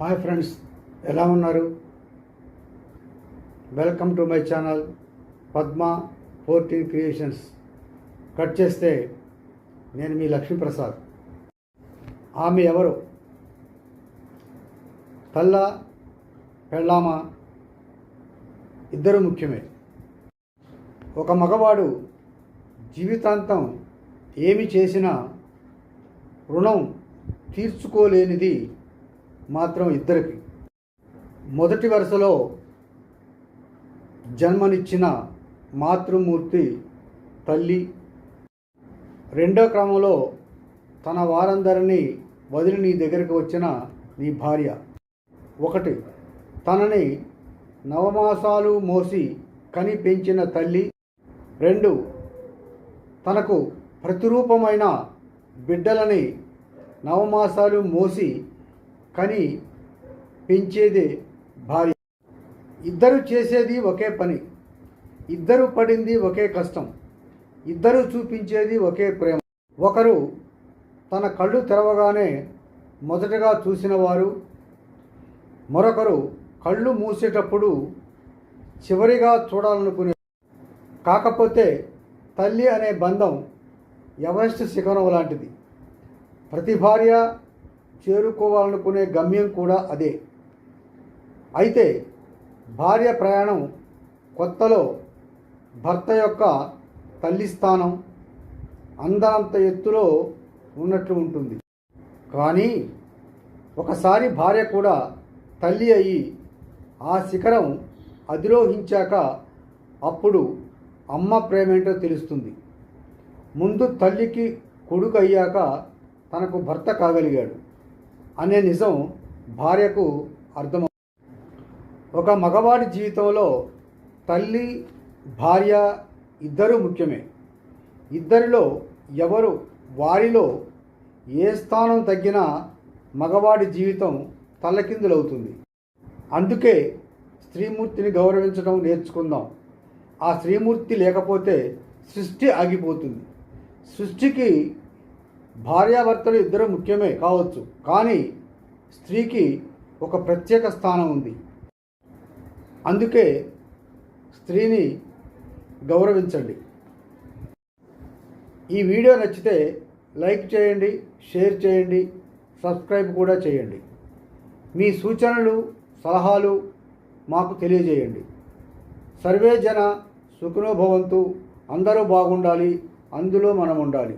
Hi friends ఎలా ఉన్నారు? Welcome to my channel Padma fourteen creations cut చేస్తే నేను మీ లక్ష్మీప్రసాద్. ఆమె ఎవరు? తల్ల పెళ్ళామ? ఇద్దరు ముఖ్యమే. ఒక మగవాడు జీవితాంతం ఏమి చేసినా రుణం తీర్చుకోలేనిది మాత్రం ఇద్దరికి. మొదటి వరుసలో జన్మనిచ్చిన మాతృమూర్తి తల్లి. రెండో క్రమంలో తన వారందరినీ వదిలి నీ దగ్గరికి వచ్చిన నీ భార్య. ఒకటి తనని నవమాసాలు మోసి కని పెంచిన తల్లి. రెండు తనకు ప్రతిరూపమైన బిడ్డలని నవమాసాలు మోసి కని పెంచేదే భార్య. ఇద్దరు చేసేది ఒకే పని. ఇద్దరు పడింది ఒకే కష్టం. ఇద్దరు చూపించేది ఒకే ప్రేమ. ఒకరు తన కళ్ళు తెరవగానే మొదటగా చూసినవారు. మరొకరు కళ్ళు మూసేటప్పుడు చివరిగా చూడాలనుకునే కాకపోతే తల్లి అనే బంధం ఎవరెస్ట్ శిఖరం లాంటిది. ప్రతి భార్య చేరుకోవాలనుకునే గమ్యం కూడా అదే. అయితే భార్య ప్రయాణం కొత్తలో భర్త యొక్క తల్లి స్థానం అందనంత ఎత్తులో ఉన్నట్లు ఉంటుంది. కానీ ఒకసారి భార్య కూడా తల్లి అయి ఆ శిఖరం అధిరోహించాక అప్పుడు అమ్మ ప్రేమేంటో తెలుస్తుంది. ముందు తల్లికి కొడుకు అయ్యాక తనకు భర్త కాగలిగాడు. అనే నిజం భార్యకు అర్థం ఒక మగవాడి జీవితంలో తల్లి భార్య ఇద్దరూ ముఖ్యమే. ఇద్దరిలో ఎవరు వారిలో ఏ స్థానం తగ్గినా మగవాడి జీవితం తల్లకిందులవుతుంది. అందుకే స్త్రీమూర్తిని గౌరవించడం నేర్చుకుందాం. ఆ స్త్రీమూర్తి లేకపోతే సృష్టి ఆగిపోతుంది. సృష్టికి భార్యాభర్తలు ఇద్దరు ముఖ్యమే కావచ్చు కానీ స్త్రీకి ఒక ప్రత్యేక స్థానం ఉంది. అందుకే స్త్రీని గౌరవించండి. ఈ వీడియో నచ్చితే లైక్ చేయండి షేర్ చేయండి సబ్స్క్రైబ్ కూడా చేయండి. మీ సూచనలు సలహాలు మాకు తెలియజేయండి. సర్వే జన సుఖనోభవంతు అందరూ బాగుండాలి అందులో మనం ఉండాలి